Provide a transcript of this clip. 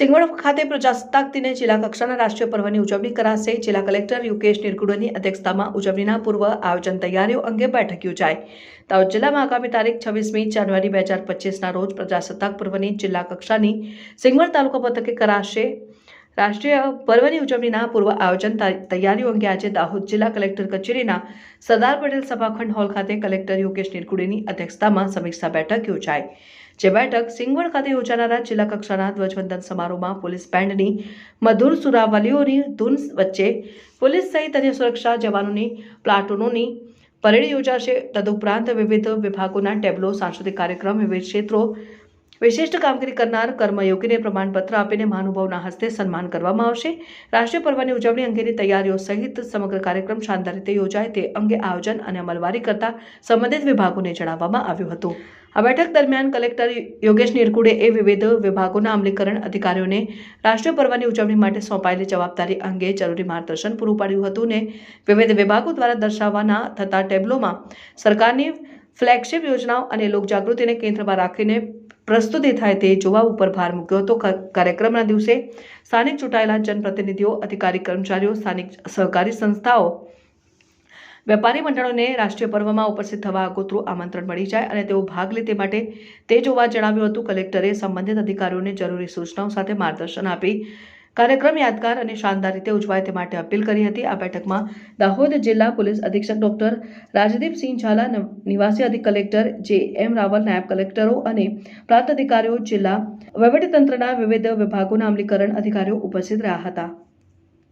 સિંગવડ ખાતે પ્રજાસત્તાક દિને જિલ્લા કક્ષાના રાષ્ટ્રીય પર્વની ઉજવણી કરાશે. જિલ્લા કલેક્ટર યુકેશ નિરગુડની અધ્યક્ષતામાં ઉજવણીના પૂર્વ આયોજન તૈયારીઓ અંગે બેઠક યોજાઈ. દાહોદ જિલ્લામાં આગામી તારીખ છવ્વીસમી જાન્યુઆરી બે હજાર પચીસના રોજ પ્રજાસત્તાક પર્વની જિલ્લા કક્ષાની સિંગવડ તાલુકા મથકે કરાશે. રાષ્ટ્રીય પર્વની ઉજવણીના પૂર્વ આયોજન તૈયારીઓ અંગે આજે દાહોદ જિલ્લા કલેક્ટર કચેરીના સરદાર પટેલ સભાખંડ હોલ ખાતે કલેક્ટર યોગેશ નિરગુડેની અધ્યક્ષતામાં સમીક્ષા બેઠક યોજાઈ. જે બેઠક સિંગવડ ખાતે યોજાનારા જિલ્લા કક્ષાના ધ્વજવંદન સમારોહમાં પોલીસ બેન્ડની મધુર સુરાવલીઓની ધૂન વચ્ચે પોલીસ સહિત અન્ય સુરક્ષા જવાનોની, પ્લાટૂનોની પરેડ યોજાશે. તદુપરાંત વિવિધ વિભાગોના ટેબલો, સાંસ્કૃતિક કાર્યક્રમ, વિવિધ ક્ષેત્રો વિશિષ્ટ કામગીરી કરનાર કર્મયોગીને પ્રમાણપત્ર આપીને મહાનુભાવના હસ્તે સન્માન કરવામાં આવશે. રાષ્ટ્રીય પર્વની ઉજવણી અંગેની તૈયારીઓ સહિત સમગ્ર કાર્યક્રમ શાનદાર રીતે યોજાય તે અંગે આયોજન અને અમલવારી કરતા સંબંધિત વિભાગોને જણાવવામાં આવ્યું હતું. આ બેઠક દરમિયાન કલેક્ટર યોગેશ નિરકુડે એ વિવિધ વિભાગોના અમલીકરણ અધિકારીઓને રાષ્ટ્રીય પર્વની ઉજવણી માટે સોંપાયેલી જવાબદારી અંગે જરૂરી માર્ગદર્શન પૂરું પાડ્યું હતું ને વિવિધ વિભાગો દ્વારા દર્શાવવાના થતા ટેબલોમાં સરકારની ફ્લેગશિપ યોજનાઓ અને લોકજાગૃતિને કેન્દ્રમાં રાખીને પ્રસ્તુતિ થાય તે જોવા ઉપર ભાર મૂક્યો હતો. કાર્યક્રમના દિવસે સ્થાનિક ચૂંટાયેલા જનપ્રતિનિધિઓ, અધિકારી કર્મચારીઓ, સ્થાનિક સહકારી સંસ્થાઓ, વેપારી મંડળોને રાષ્ટ્રીય પર્વમાં ઉપસ્થિત થવા આગોતરું આમંત્રણ મળી જાય અને તેઓ ભાગ લે તે માટે તે જોવા જણાવ્યું હતું. કલેક્ટરે સંબંધિત અધિકારીઓને જરૂરી સૂચનાઓ સાથે માર્ગદર્શન આપી કાર્યક્રમ યાદગાર અને શાનદાર રીતે ઉજવાય તે માટે અપીલ કરી હતી. આ બેઠકમાં દાહોદ જિલ્લા પોલીસ અધિક્ષક ડોક્ટર રાજદીપસિંહ ઝાલા નિવાસી અધિક કલેક્ટર જે એમ રાવલ, નાયબ કલેક્ટરો અને પ્રાંત અધિકારીઓ જિલ્લા વહીવટીતંત્રના વિવિધ વિભાગોના અમલીકરણ અધિકારીઓ ઉપસ્થિત રહ્યા હતા.